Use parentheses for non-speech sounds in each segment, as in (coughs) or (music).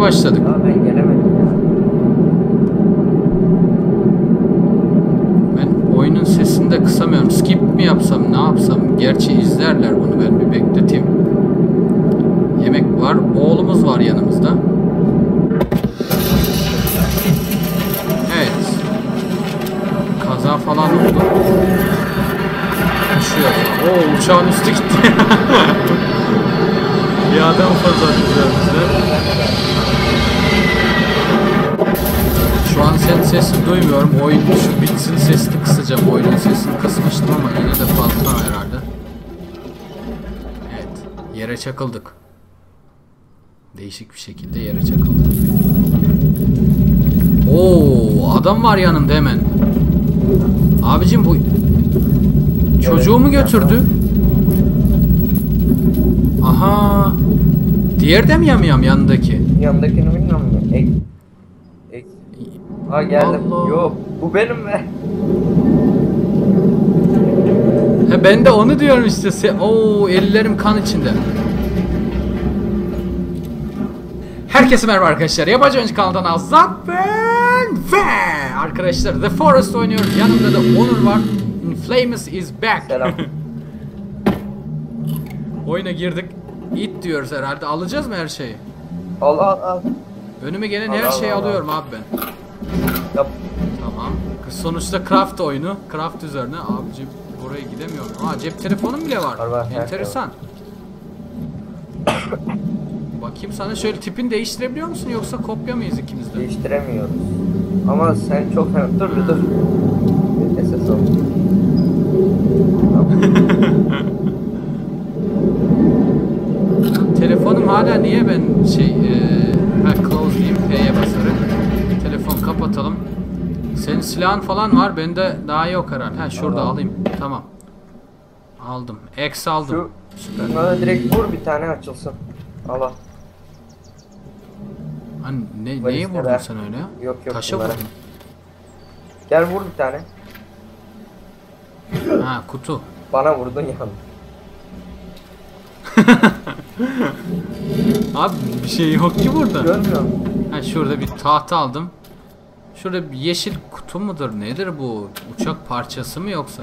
başladık. Aa ben gelemedim ya. Ben oyunun sesini de kısamıyorum. Skip mi yapsam, ne yapsam? Gerçi izlerler bunu. Ben bir bekleteyim. Yemek var. Oğlumuz var yanımızda. Evet. Kaza falan oldu. Uçuyor. Oo uçağın üstü gitti. (laughs) bir adam fazla üzerimizde. Şu an senin sesini duymuyorum. Oyun şu bitsin sesini kısacağım. Oyunun sesini kısmıştım ama yine de fazla herhalde. Evet. Yere çakıldık. Değişik bir şekilde yere çakıldık. Oo, adam var yanımda hemen. Abicim bu çocuğu mu götürdü? Aha. Diğer de mi yamyam yanındaki? Yanındakini bilmiyorum. Aa geldim. Allah. Yok bu benim be. He ben de onu diyorum işte. Se Oo ellerim kan içinde. Herkese merhaba arkadaşlar. Yabancı Oyuncu kanalından Azat ben ve arkadaşlar The Forest oynuyoruz. Yanımda da Onur var. Inflamus is back. Selam. (laughs) Oyuna girdik. It diyoruz herhalde. Alacağız mı her şeyi? al al al. Önüme gelen Al, her al, şeyi al, al. alıyorum abi ben. Yap. Tamam. Sonuçta craft oyunu. Craft üzerine. Abicim buraya gidemiyorum. Aa cep telefonum bile var. Var, var, Enteresan. (coughs) Bakayım sana şöyle tipini değiştirebiliyor musun yoksa kopya mıyız ikimiz de? Değiştiremiyoruz. Ama sen çok fena. Dur dur. SS ol. (laughs) Telefonum hala niye ben şey e, ha close diyeyim F'ye Senin silahın falan var bende daha yok herhalde. Ha şurada alayım. Tamam. Aldım. X aldım. Süper. Bana direkt vur bir tane açılsın. Al al. Hani ne, neyi vurdun ver. sen öyle ya? Yok yok Taşa bunlara. vurdun. Gel vur bir tane. Ha kutu. Bana vurdun yalnız. (laughs) Abi bir şey yok ki burada. Görmüyor musun? Ha şurada bir tahta aldım. Şurada bir yeşil kutu mudur? Nedir bu? Uçak parçası mı yoksa?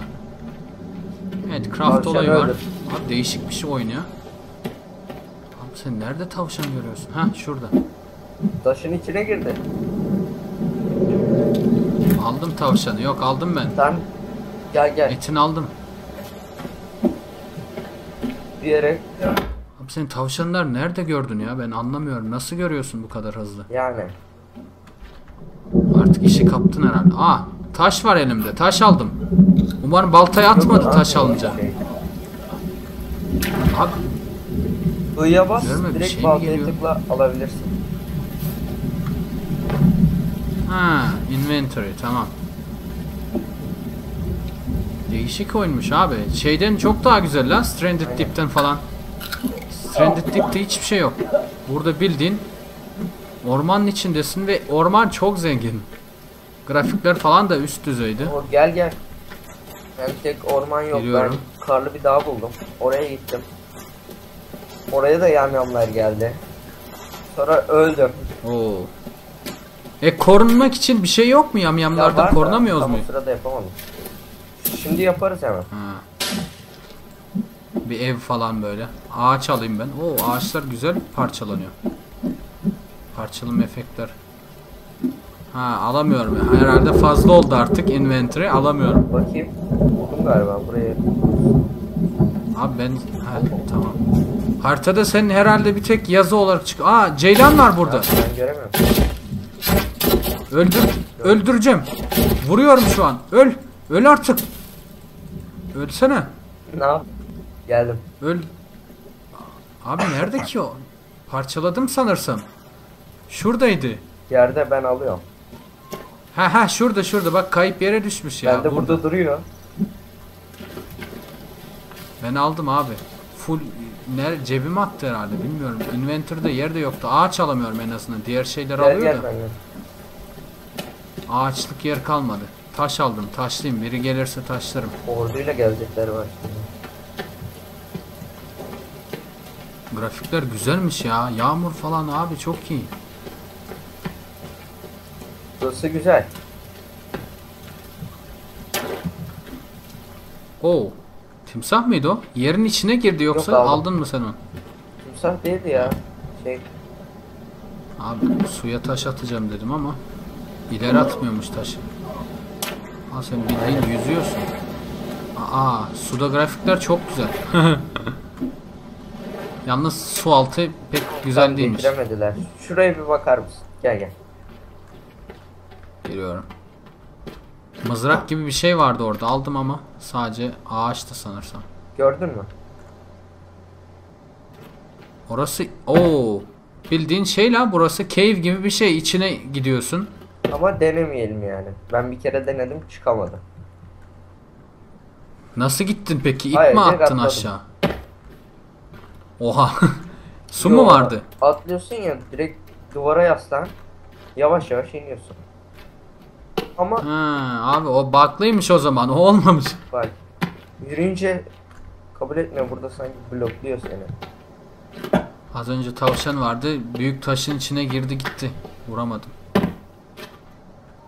Evet craft Tavşan olayı var. öldür. Abi değişik bir şey oynuyor. Abi sen nerede tavşan görüyorsun? Ha şurada. Taşın içine girdi. Aldım tavşanı. Yok aldım ben. Sen gel gel Etini aldım. bir yere Abi sen tavşanlar nerede gördün ya? Ben anlamıyorum. Nasıl görüyorsun bu kadar hızlı? yani. Artık işi kaptın herhalde. Aa taş var elimde. Taş aldım. Umarım baltayı atmadı taş alınca. Abi I'ya bas Görme, direkt şey baltaya tıkla alabilirsin. Ha, inventory tamam. Değişik oyunmuş abi. Şeyden çok daha güzel lan. Stranded. Deep'ten falan. Stranded Deep'te hiçbir şey yok. Burada bildiğin ormanın içindesin ve orman çok zengin. Grafikler falan da üst düzeydi. O, gel gel. Ben tek orman yok. Geliyorum. Ben karlı bir dağ buldum. Oraya gittim. Oraya da yamyamlar geldi. Sonra öldüm. Oo. E korunmak için bir şey yok mu Ya yamyamlardan da korunamıyoruz tam o muyuz? sırada yapamadım. Şimdi yaparız hemen. Ha. Bir ev falan böyle. Ağaç alayım ben. Oo ağaçlar güzel parçalanıyor. Parçalama efektler. Ha alamıyorum. Herhalde fazla oldu artık inventory alamıyorum. Bakayım. Buldum galiba buraya. Abi ben ha, tamam. Haritada senin herhalde bir tek yazı olarak çık. Aa Ceylan var burada. Ben göremiyorum. Öldür öldüreceğim. Vuruyorum şu an. Öl. Öl artık. Ölsene. Ne yap? Geldim. Öl. Abi nerede ki o? Parçaladım sanırsam. Şuradaydı. Yerde ben alıyorum. Ha ha şurada şurada bak kayıp yere düşmüş ya. ben de burada duruyor. Ben aldım abi. Full ner cebime attı herhalde bilmiyorum. Inventory'da yerde yoktu. Ağaç alamıyorum en azından. Diğer şeyler alıyor gel da. Ağaçlık yer kalmadı. Taş aldım. Taşlayayım. Biri gelirse taşlarım. Orduyla gelecekler var. Grafikler güzelmiş ya. Yağmur falan abi çok iyi. Burası güzel. Oo. Timsah mıydı o? Yerin içine girdi yoksa Yok, aldım. aldın mı sen onu? Timsah değildi ya. Şey Abi suya taş atacağım dedim ama ileri atmıyormuş taşı. Ha sen bildiğin yüzüyorsun. Aa suda grafikler çok güzel. (laughs) Yalnız su altı pek güzel tam değilmiş. Şuraya bir bakar mısın? Gel gel. Geliyorum. Mızrak gibi bir şey vardı orada aldım ama sadece ağaçtı sanırsam. Gördün mü? Orası o bildiğin şey la burası cave gibi bir şey içine gidiyorsun. Ama denemeyelim yani. Ben bir kere denedim çıkamadı. Nasıl gittin peki? İp Hayır, mi attın atladım. aşağı? Oha. (laughs) Su Yo, mu vardı? Atlıyorsun ya direkt duvara yaslan. Yavaş yavaş iniyorsun. Ama Ha, abi o baklıymış o zaman. O olmamış. bak yürüyünce kabul etmiyor burada sanki blokluyor seni. Az önce tavşan vardı. Büyük taşın içine girdi gitti. Vuramadım.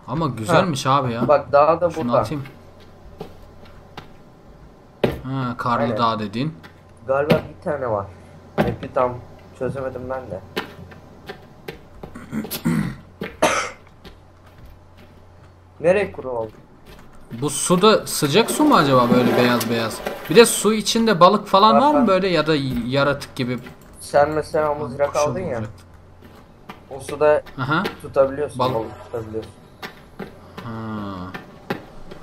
Ama güzelmiş abi ya. Bak daha da Şunu burada. atayım. Ha, karlı Aynen. dağ dediğin. Galiba bir tane var. Map'i tam çözemedim ben de. Nereye kuru oldu? Bu suda sıcak su mu acaba böyle beyaz beyaz? Bir de su içinde balık falan Var, var mı böyle ya da yaratık gibi? Sen mesela mızrak aldın ya. O suda Aha. tutabiliyorsun. Balık. Balık tutabiliyorsun. Ha.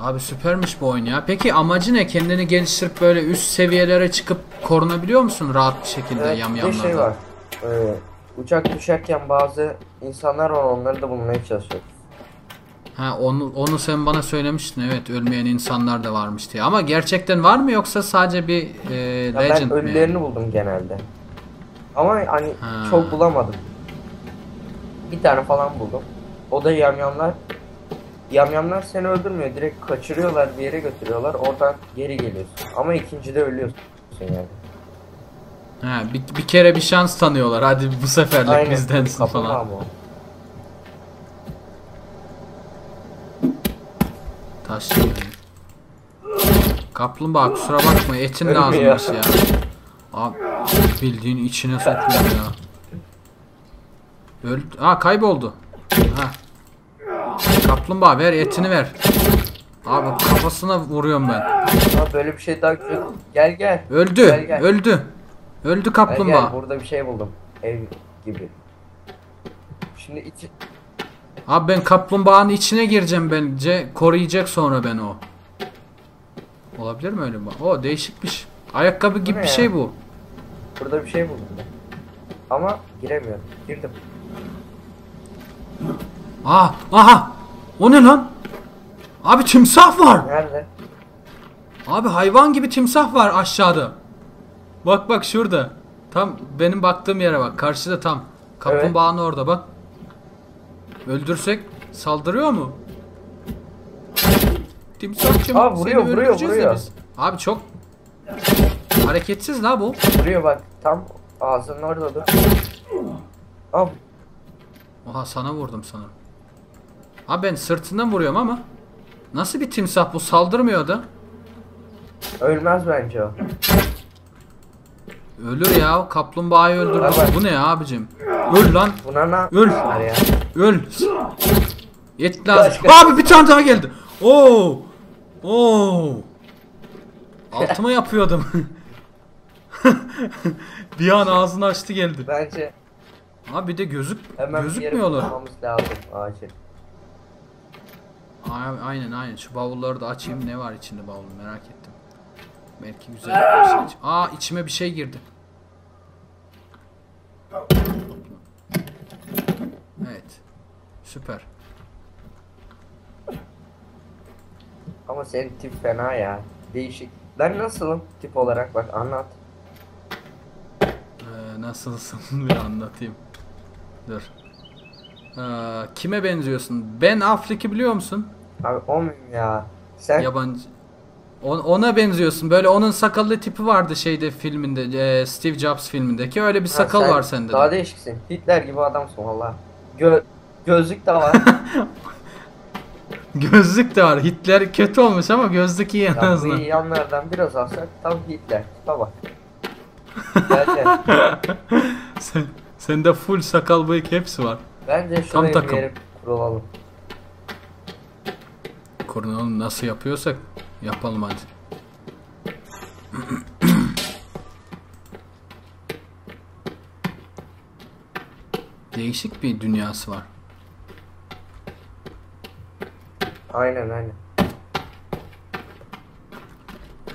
Abi süpermiş bu oyun ya. Peki amacı ne? Kendini geliştirip böyle üst seviyelere çıkıp korunabiliyor musun rahat bir şekilde Evet, yamyamlardan? şey var. Ee, uçak düşerken bazı insanlar var onları da bulmaya çalışıyoruz. Ha onu onu sen bana söylemiştin. Evet ölmeyen insanlar da varmış diye. Ama gerçekten var mı yoksa sadece bir e, Ya legend ben mi? ölülerini buldum genelde. Ama hani Ha. çok bulamadım. Bir tane falan buldum. O da yamyamlar. Yamyamlar seni öldürmüyor. Direkt kaçırıyorlar bir yere götürüyorlar. Oradan geri geliyorsun. Ama ikincide ölüyorsun yani. Ha, bir, bir kere bir şans tanıyorlar. Hadi bu seferlik Aynen. bizdensin Kaplumbağa falan. mı Taş. Kaplumbağa kusura bakma etin lazımmış ya. Abi bildiğin içine sokuyor ya. Öldü. Ha kayboldu. Ha. Kaplumbağa ver etini ver. Abi kafasına vuruyorum ben. Ama böyle bir şey daha güzel. Gel gel. Öldü. Gel, gel. Öldü. Öldü Gel, kaplumbağa. gel. Burada bir şey buldum. Ev gibi. Şimdi içi... Abi ben kaplumbağanın içine gireceğim bence. Koruyacak sonra ben o. Olabilir mi öyle mi? O değişikmiş. Ayakkabı gibi bir ya? şey bu. Burada bir şey buldum ben. Ama giremiyorum. Girdim. Aa, aha. O ne lan? Abi timsah var. Nerede? Abi hayvan gibi timsah var aşağıda. Bak bak şurada. Tam benim baktığım yere bak. Karşıda tam. Kaplumbağanın orada bak. Öldürsek saldırıyor mu? Timsahçım Aa, vuruyor, seni vuruyor, öldüreceğiz de vuruyor. biz. Abi çok hareketsiz la bu. Duruyor bak. Tam ağzının orada dur. Al. Oha sana vurdum sanırım. Abi ben sırtından vuruyorum ama. Nasıl bir timsah bu saldırmıyor da. Ölmez bence o. Ölür ya kaplumbağayı öldürdü. Bu ne ya abicim? Öl lan. Buna ne Öl. ya? Öl. Yet lazım. Abi bir tane daha geldi. Oo. Oo. Altıma yapıyordum. (laughs) bir an ağzını açtı geldi. Bence Abi bir de gözük hemen bir yere gözükmüyorlar. bulmamız lazım acil. A- Aynen aynen. Şu bavulları da açayım. Ne var içinde bavulun merak ettim. Belki güzel bir şey. Aa içime bir şey girdi. Evet. Süper. Ama senin tip fena ya. Değişik. Ben nasılım tip olarak bak anlat. Ee, nasılsın (laughs) bir anlatayım. Dur. Ee, kime benziyorsun? Ben Affleck'i biliyor musun? Abi o muyum ya? Sen Yabancı. On- ona benziyorsun. Böyle onun sakallı tipi vardı şeyde filminde. e, Steve Jobs filmindeki. Öyle bir sakal sen var sende. de. Daha değişiksin. Hitler gibi adamsın valla. Gö gözlük de var. (laughs) Gözlük de var. Hitler kötü olmuş ama gözlük iyi en Ya bu azından. yanlardan biraz alsak tam Hitler. Bak. Bence, (laughs) Sen, sende full sakal bıyık hepsi var. bence şuraya bir takım. yere kurulalım. Kurunalım nasıl yapıyorsak yapalım hadi. (clears throat) Değişik bir dünyası var. Aynen aynen.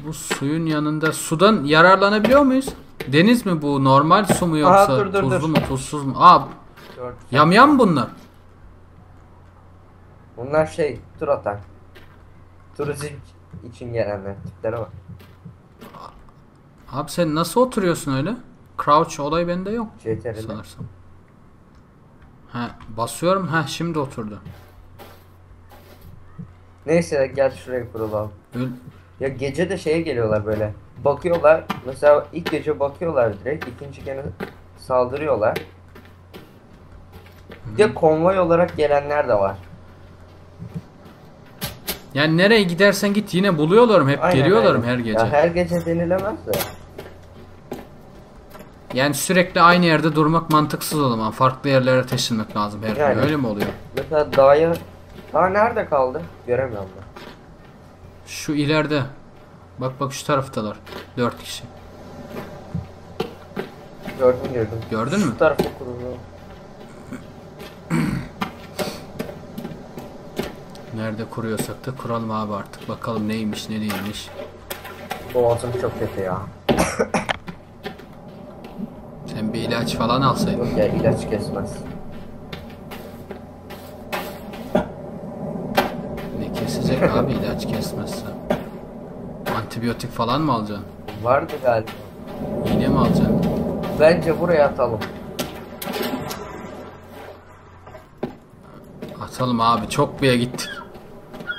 Bu suyun yanında sudan yararlanabiliyor muyuz? Deniz mi bu? Normal su mu yoksa Aha, dur, dur, tuzlu dur. mu tuzsuz mu? Aa Gördüm. yamyam bunlar. Bunlar şey tur atan. Turizm için gelenler. Tiplere bak. Abi sen nasıl oturuyorsun öyle? Crouch olay bende yok CTRL. sanırsam. Ha basıyorum. Ha şimdi oturdu. Neyse gel şuraya kurulalım. Öl Ya gece de şeye geliyorlar böyle. Bakıyorlar. Mesela ilk gece bakıyorlar direkt. ikinci gene saldırıyorlar. Bir de konvoy olarak gelenler de var. Yani nereye gidersen git yine buluyorlarım. Hep Aynen, geliyorlarım aynen. her gece. Ya her gece denilemez de. Yani sürekli aynı yerde durmak mantıksız o zaman. Farklı yerlere taşınmak lazım her Yani. gün. Öyle mi oluyor? Mesela dağa... Daha nerede kaldı? Göremiyorum ben. Şu ileride. Bak bak şu taraftalar. Dört kişi. Gördüm gördüm. Gördün mü? Şu tarafa kurulu. Nerede kuruyorsak da kuralım abi artık. Bakalım neymiş ne değilmiş. Boğazım çok kötü ya. Sen bir ilaç falan alsaydın. Yok ya ilaç kesmez. Ne kesecek abi ilaç kesmezse. Antibiyotik falan mı alacaksın? Vardı galiba. İğne mi alacaksın? Bence buraya atalım. Atalım abi çok bir gittik.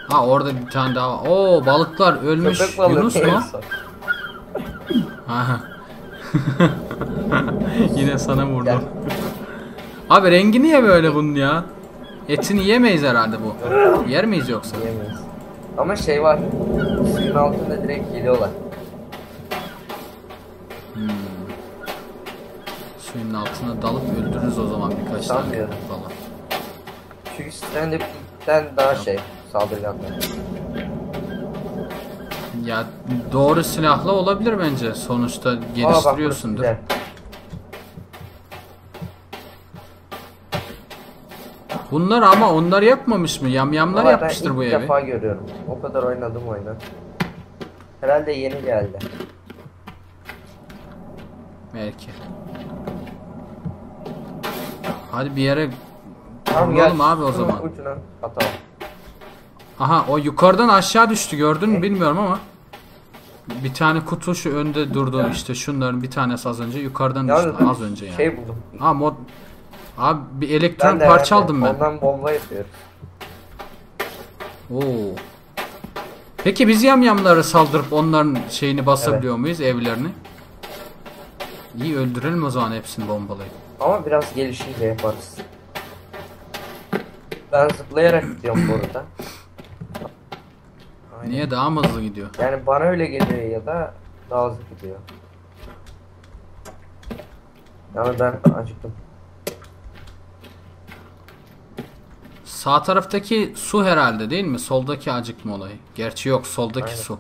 Ha orada bir tane daha var. Oo balıklar ölmüş. Köpek balığı Yunus mu? (laughs) Yine sana vurdum. Abi rengi niye böyle bunun ya? Etini yemeyiz herhalde bu. Yer miyiz yoksa? Yiyemeyiz. Ama şey var. Suyun altında direkt geliyorlar. Suyun altına dalıp öldürürüz o zaman birkaç tane Sanmıyorum. falan. Çünkü Stranded'den daha şey saldırganlar. Ya doğru silahla olabilir bence. Sonuçta Aa, bak Bunlar ama onlar yapmamış mı? Yamyamlar Valla yapmıştır ben bu ilk evi. defa görüyorum. O kadar oynadım oyunu. Herhalde yeni geldi. Belki. Hadi bir yere Tamam kuralım abi o şunun zaman. Ucuna atalım. Aha o yukarıdan aşağı düştü gördün mü bilmiyorum ama. Bir tane kutu şu önde durdu işte şunların bir tanesi az önce yukarıdan düştü az önce yani. Şey buldum. Ha mod Abi bir elektron de parça herhalde aldım ben. Ondan bomba yapıyorum. Oo. Peki biz yamyamları saldırıp onların şeyini basabiliyor muyuz evlerini? İyi öldürelim o zaman hepsini bombalayıp. Ama biraz gelişince yaparız. Ben zıplayarak gidiyorum bu arada. Aynen. Niye daha mı hızlı gidiyor? Yani bana öyle geliyor ya da daha hızlı gidiyor. Yani ben acıktım. Sağ taraftaki su herhalde değil mi? Soldaki acıkma olayı. Gerçi yok soldaki Aynen. su.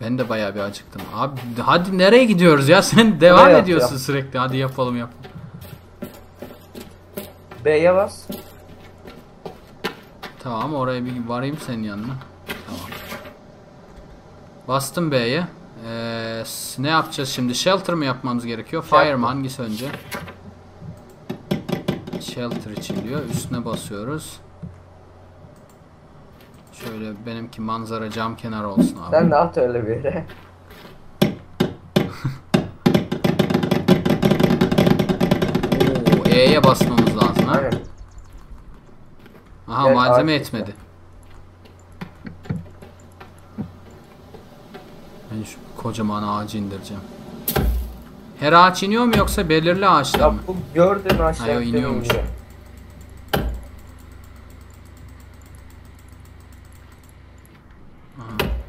Ben de bayağı bir acıktım. Abi hadi nereye gidiyoruz ya? (laughs) Sen devam Buraya ediyorsun atacağım. sürekli. Hadi yapalım yap. B'ye bas. Tamam oraya bir varayım senin yanına. Tamam. Bastım B'ye. Ee, ne yapacağız şimdi? Shelter mı yapmamız gerekiyor? Fire mı? Hangisi önce? Shelter için diyor. Üstüne basıyoruz. Şöyle benimki manzara cam kenarı olsun abi. Sen de at öyle bir yere. E'ye basmamız lazım ha. Aha Gel, malzeme etmedi. Ben şu kocaman ağacı indireceğim. Her ağaç iniyor mu yoksa belirli ağaçlar Ya mı? bu gördüğün Ha, yo, aşağı iniyormuş. iniyor.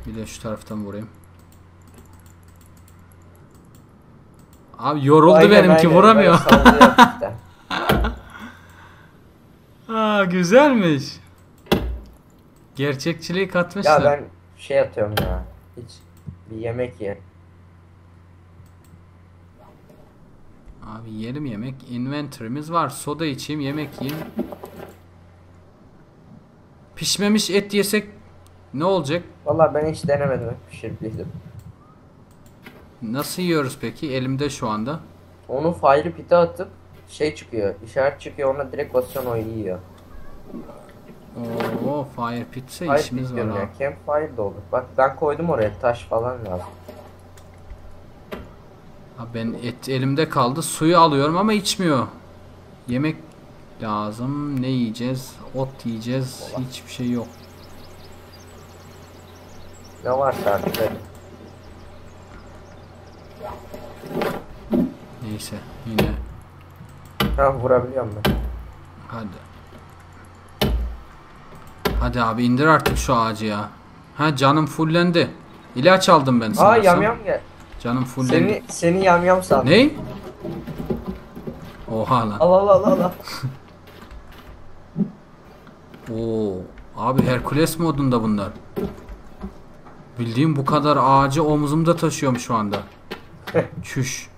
Bir de şu taraftan vurayım. Abi yoruldu Aynen, benimki aynen, vuramıyor. (laughs) işte. Aa güzelmiş. Gerçekçiliği katmışlar. ya ben şey atıyorum ya. Hiç bir yemek ye. Abi yiyelim yemek. Inventory'miz var. Soda içeyim, yemek yiyeyim. Pişmemiş et yesek ne olacak? Vallahi ben hiç denemedim. hep Pişirdim. Nasıl yiyoruz peki? Elimde şu anda. Onu fire pit'e atıp şey çıkıyor. işaret çıkıyor ona direkt basıyorsun o yiyor. Oo, fire pitse Fire işimiz pit var ya. Campfire da olur. Bak ben koydum oraya taş falan lazım. Ha, ben et elimde kaldı. Suyu alıyorum ama içmiyor. Yemek lazım. Ne yiyeceğiz? Ot yiyeceğiz. Hiçbir şey yok. Ne varsa artık. Neyse yine Ha vurabiliyorum ben. hadi. Hadi abi indir artık şu ağacı ya. Ha canım fullendi. İlaç aldım ben Aa sanırsam. yam yam gel. Canım fullendi. Seni seni yam yam sandım. Ne? Oha lan. Al al al al. (laughs) Oo, abi Herkules modunda bunlar. Bildiğim bu kadar ağacı omzumda taşıyorum şu anda. (laughs) Çüş.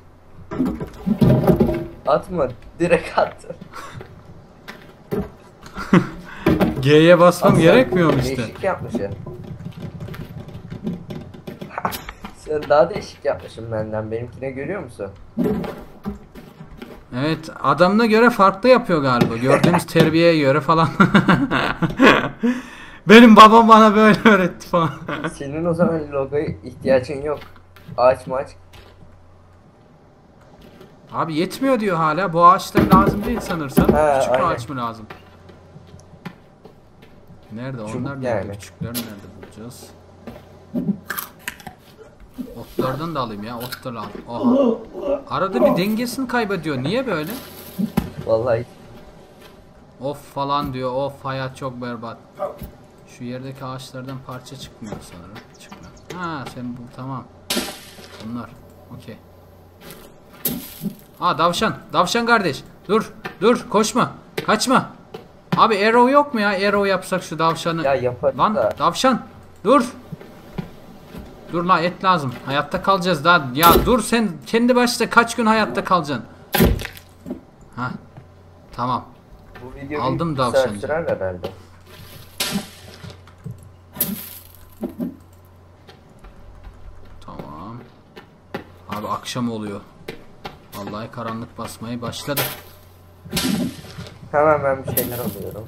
Atma direkt at. (laughs) G'ye basmam sen. gerekmiyor mu işte? Değişik yapmışsın. Sen daha değişik yapmışsın benden. Benimkine görüyor musun? Evet, adamına göre farklı yapıyor galiba. Gördüğümüz (laughs) terbiyeye göre falan. (laughs) Benim babam bana böyle öğretti falan. (laughs) Senin o zaman logoya ihtiyacın yok. Ağaç maç. Abi yetmiyor diyor hala. Bu ağaçlar lazım değil sanırsam. Ha, Küçük aynen. ağaç mı lazım? Nerede? Çubuk Onlar nerede? yani. Küçükler nerede bulacağız? Otlardan da alayım ya. Ot da lazım. Oha. Arada bir dengesini kaybediyor. Niye böyle? Vallahi Of falan diyor. Of hayat çok berbat. Şu yerdeki ağaçlardan parça çıkmıyor sanırım. Çıkmıyor. Ha sen bu tamam. Bunlar. Okey. Aa davşan. Davşan kardeş. Dur. Dur. Koşma. Kaçma. Abi arrow yok mu ya? Arrow yapsak şu davşanı. ya yaparız Lan da. davşan. Dur. Dur la et lazım. Hayatta kalacağız daha. Ya dur sen kendi başına kaç gün hayatta kalacaksın? Ha. Tamam. Bu video Aldım davşancı. sürer herhalde. Tamam. Abi akşam oluyor. Vallahi karanlık basmaya başladı. Hemen ben bir şeyler alıyorum.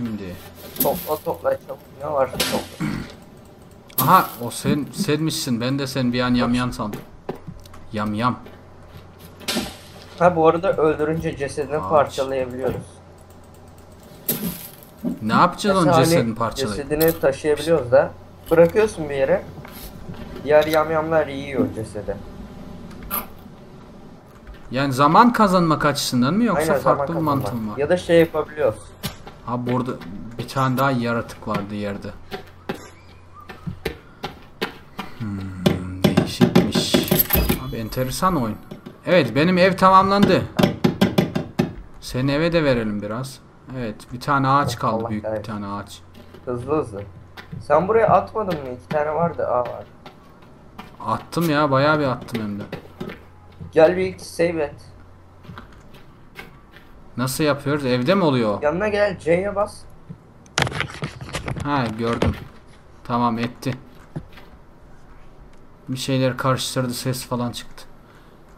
Şimdi. Topla topla çabuk ne varsa topla. Aha o sen senmişsin. Ben de sen bir an yamyan sandım. Yam yam. Ha bu arada öldürünce cesedini Ağaç. parçalayabiliyoruz. Ne yapacağız onun Mesela hani cesedini parçalayıp? Cesedini taşıyabiliyoruz da. Bırakıyorsun bir yere. Diğer yamyamlar yiyor cesedi. Yani zaman kazanmak açısından mı yoksa Aynen farklı bir kazanma. mantığı mı var? Ya da şey yapabiliyoruz. Ha burada bir tane daha yaratık vardı yerde. Hmm, değişikmiş. Abi enteresan oyun. Evet benim ev tamamlandı. Senin eve de verelim biraz. Evet bir tane ağaç kaldı Allah büyük bir kahretsin. tane ağaç. Hızlı hızlı. Sen buraya atmadın mı? İki tane vardı. Aa var. Attım ya bayağı bir attım hem de. Gel bir save et. Nasıl yapıyoruz? Evde mi oluyor? Yanına gel C'ye bas. Ha gördüm. Tamam etti. Bir şeyler karıştırdı ses falan çıktı.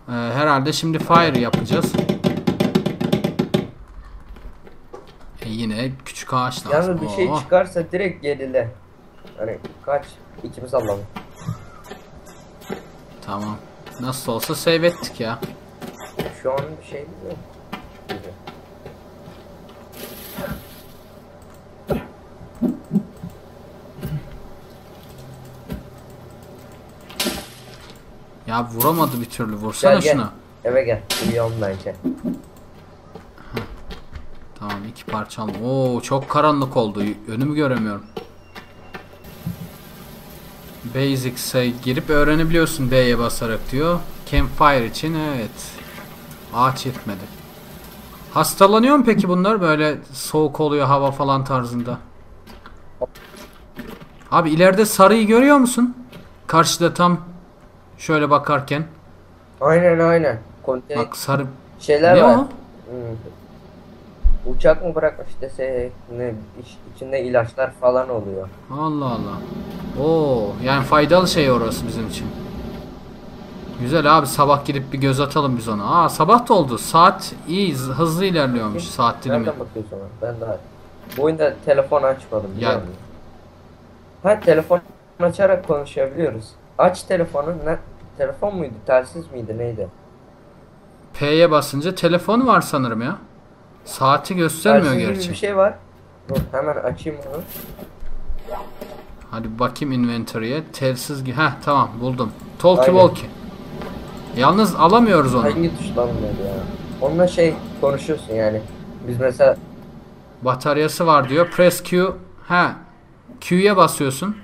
Ee, herhalde şimdi fire yapacağız. E yine küçük ağaç lazım. Yalnız bir şey Oo. çıkarsa direkt gerile. Hani kaç? İkimiz alalım. Tamam. Nasıl olsa save ettik ya. Şu an bir şey mi? Gibi. Ya vuramadı bir türlü. Vursana Gel gel. şuna. Eve gel. Uyuyalım bence. iki parça aldım. Oo çok karanlık oldu. Önümü göremiyorum. Basics'e girip öğrenebiliyorsun B'ye basarak diyor. Campfire için evet. Ağaç yetmedi. Hastalanıyor mu peki bunlar böyle soğuk oluyor hava falan tarzında? Abi ileride sarıyı görüyor musun? Karşıda tam şöyle bakarken. Aynen aynen. Konteyner Bak sarı şeyler ne var. o? Hmm. Uçak mı bırakmış dese ne iç- içinde ilaçlar falan oluyor. Allah Allah. Oo, yani faydalı şey orası bizim için. Güzel abi sabah gidip bir göz atalım biz ona. Aa sabah da oldu. Saat iyi hızlı ilerliyormuş saat dilimi. Nereden bakıyorsun ona? Ben daha bu oyunda telefon açmadım Ya-? Ha telefon açarak konuşabiliyoruz. Aç telefonu. Ne? Telefon muydu? Telsiz miydi? Neydi? P'ye basınca telefon var sanırım ya. Saati göstermiyor Telsiz gibi gerçi. bir şey var. Dur hemen açayım onu. Hadi bakayım inventory'e. Telsiz gi- Heh tamam buldum. Talkie Aynen. walkie. Yalnız alamıyoruz onu. Hangi tuşla buluyordu ya? Onunla şey konuşuyorsun yani. Biz mesela Bataryası var diyor. Press Q. Ha. Q'ye basıyorsun.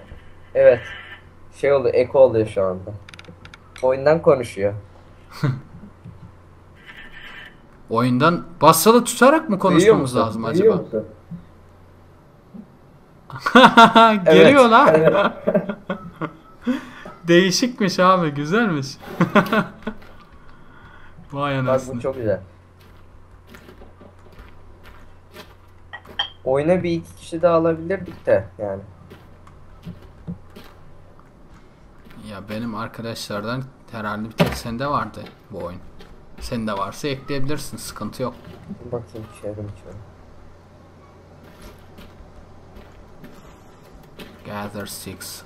evet şey oluyor eko oluyor şu anda. Oyundan konuşuyor. (laughs) Oyundan basılı tutarak mı konuşmamız Duyuyor lazım musun? acaba? Musun? (laughs) Geliyor Evet, lan. evet. (laughs) Değişikmiş abi, güzelmiş. Vay Bak anasını. bu çok güzel. Oyuna bir iki kişi daha alabilirdik de yani. Ya benim arkadaşlardan herhalde bir tek sende vardı bu oyun. Sende varsa ekleyebilirsin, sıkıntı yok. Bakayım içeri içeri. Gather six.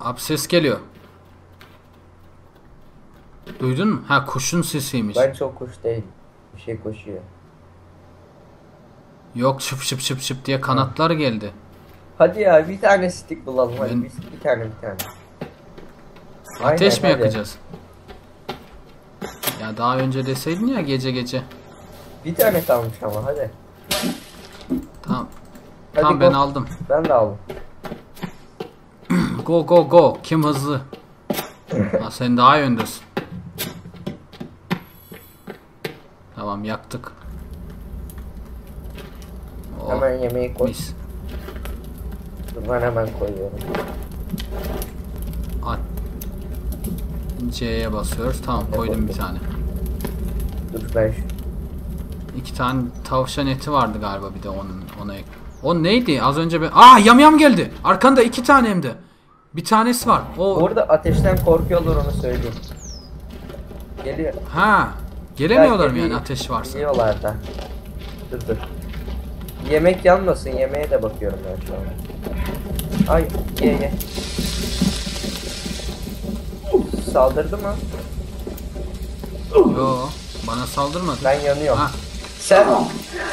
Abi ses geliyor. Duydun mu? Ha kuşun sesiymiş. Ben çok kuş değil. Bir şey koşuyor. Yok şıp şıp şıp şıp diye kanatlar geldi. Hadi ya bir tane stick bulalım hadi bir, bir tane bir tane. Ateş mi Aynen, hadi. yakacağız? Ya daha önce deseydin ya gece gece. Bir tane kalmış ama hadi. Tamam. Hadi tamam go. ben aldım. Ben de aldım. (clears throat) Go go go. Kim hızlı? (laughs) ha, sen daha öndesin. Tamam yaktık. Oh, Hemen yemeği koy. mis. Dur, Ben hemen koyuyorum. At. C'ye basıyoruz. Tamam koydum bir tane. Dur ben şu. İki tane tavşan eti vardı galiba bir de onun ona ek. O neydi? Az önce bir Aa yamyam geldi. Arkanda iki tane hem de. Bir tanesi var. O Orada ateşten korkuyorlar onu söyleyeyim. Geliyor. ha. Gelemiyorlar mı yani ateş varsa? Geliyorlar da. Dur dur. Yemek yanmasın yemeğe de bakıyorum ben şu an. Ay ye ye. Saldırdı mı? Yo. Bana saldırmadı. Ben yanıyorum. Ha. Sen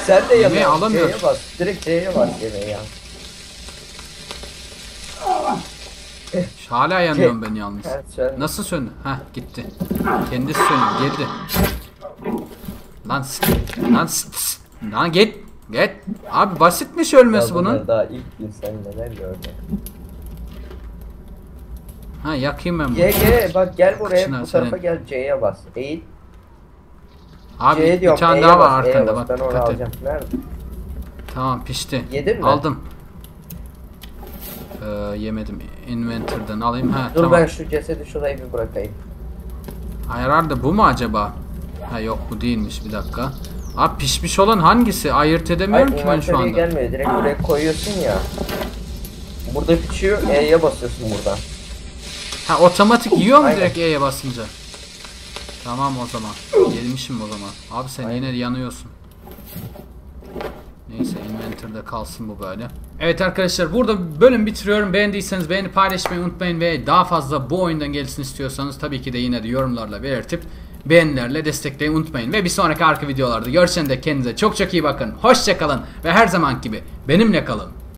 sen de Yemeği yanıyorsun. alamıyorum. C'ye bas. Direkt C'ye bas yemeği yan. Hala yanıyorum ben yalnız. Evet, Nasıl söndü? Ha gitti. Kendisi söndü. Geldi. Lan s- lan s- lan git. Git. Abi basitmiş ölmesi Ya bunun. Daha ilk gün sen neler gördün. Ha yakayım ben bunu. Ye ye bak gel buraya Kıçına bu tarafa senin. gel C'ye bas. Eğil. Abi C'ye bir tane daha var bas, arkanda bas. bak Ben onu alacağım. Nerede? Tamam pişti. Yedin mi? Aldım. Ee, yemedim. Inventor'dan alayım. Ha Dur tamam. ben şu cesedi şuraya bir bırakayım. Hayır herhalde bu mu acaba? Ha yok bu değilmiş bir dakika. Abi pişmiş olan hangisi? Ayırt edemiyorum Hayır ki ben şu anda. gelmiyor. Direkt buraya koyuyorsun ya. Burada pişiyor. E'ye basıyorsun buradan. Ha otomatik yiyor mu Aynen. direkt E'ye basınca? Tamam o zaman. Gelmişim o zaman. Abi sen yine yanıyorsun. Neyse inventor'da kalsın bu böyle. Evet arkadaşlar burada bölüm bitiriyorum. Beğendiyseniz beğeni paylaşmayı unutmayın ve daha fazla bu oyundan gelsin istiyorsanız tabii ki de yine de yorumlarla belirtip beğenilerle destekleyi unutmayın. Ve bir sonraki arka videolarda görüşene de kendinize çok çok iyi bakın. Hoşçakalın ve her zaman gibi benimle kalın.